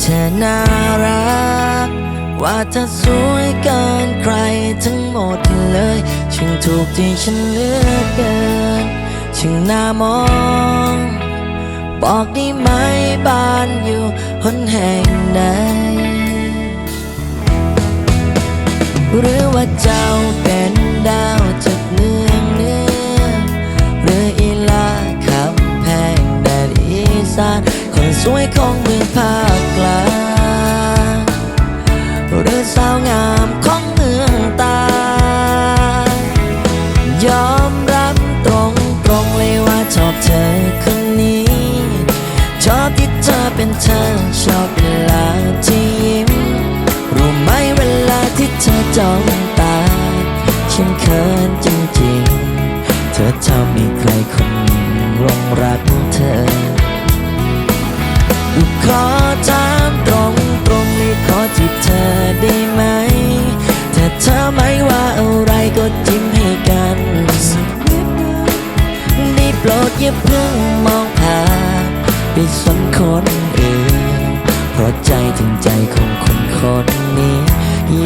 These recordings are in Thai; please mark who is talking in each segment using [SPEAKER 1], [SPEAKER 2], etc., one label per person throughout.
[SPEAKER 1] เธอน่ารัก ว่าเธอสวยเกินใครทั้งหมดเลยช่างถูกที่ฉันเลือกเกินช่างน่ามอง บอกได้ไหมบ้านอยู่หนแห่งใดหรือว่าเจ้ หรือสาวงามของเมืองตา ยอมรับตรงตรงๆเลยว่าชอบเธอคนนี้ ชอบที่เธอเป็นเธอ ชอบเวลาที่ยิ้ม รู้ไหมเวลาที่เธอจ้องตา ฉันเขินจริงๆ เธอทำให้ใครคนหนึ่งลงรักเธอขอถา อได้ไหม ถ้าเธอไม่ว่าอะไรก็จิ้มให้กันนิดนะได้โปรดอย่าเพิ่งมองผ่านไปสนคนอื่น เพราะใจถึงใจของคนคนนี้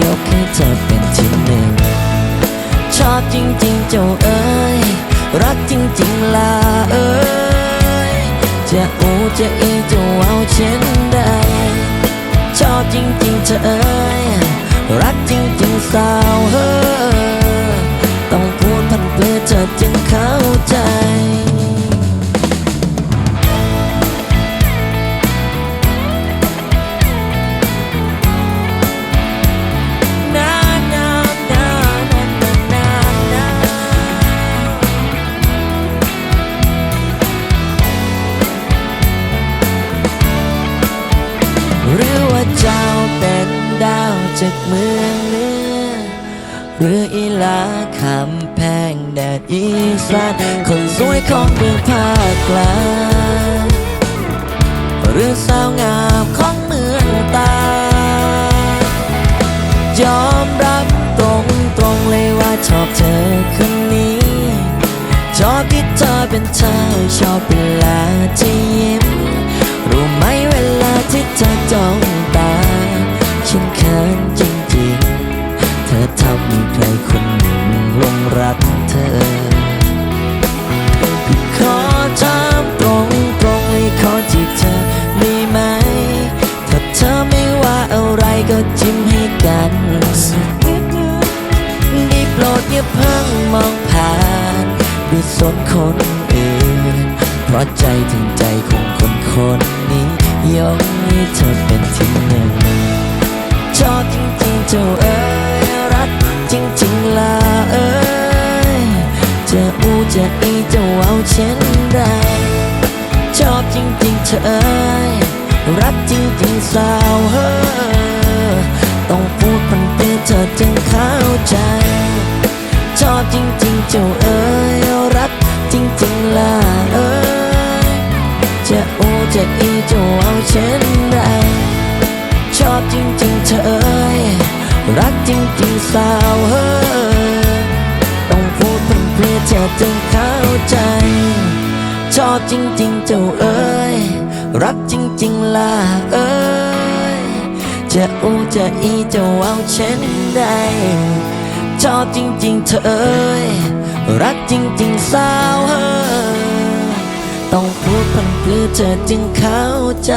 [SPEAKER 1] ยกให้เธอเป็นที่หนึ่ง ชอบจริงๆเจ้าเอ๋ยรักจริงๆลาเอ๋ยจะอูจะอีจะเอาเช่น เธอเอ๋ยรักจริงๆสาวเฮ้อต้องพูดพันเพื่อเธอจึงเข้าใจ ดาวจากเมืองเหนือหรืออีลาคำแพงแดดอีสานคนสวยของเมืองภาคกลางหรือสาวงามของเมืองตายอมรับตรงตรงๆเลยว่าชอบเธอคนนี้ ชอบที่เธอเป็นเธอชอบเวลาที่ อกจิ้มให้กันสักนิดนึงได้โปรดอย่าเพิ่งมองผ่านด้วยสนคนอื่น เพราะใจถึงใจของคนคนนี้ยกให้เธอเป็นที่หนึ่งชอบจริงๆเจ้าเอ๋ยรักจริงๆลาเอ๋ยจะอูจะอีจะเอาเช่นใดชอบจริงๆเธอเอ๋ยรักจริงๆสาวเฮ้อ เจ้าเอ๋ยรักจริงๆลาเอ๋ยจะอูจะอีจะเอาเช่นใดชอบจริงๆเธอเอ้ยรักจริงๆสาวเฮ้อต้องพูดเป็นเพื่อเธอจึงเข้าใจ ชอบจริงๆเจ้าเอ้ยรักจริงๆล่ะเอ้ยจะอูจะอีจะเอาเช่นใดชอบจริงๆเธอเอ้ย รักจริงๆสาวเฮอต้องพูดพันเพื่อเธอจึงเข้าใจ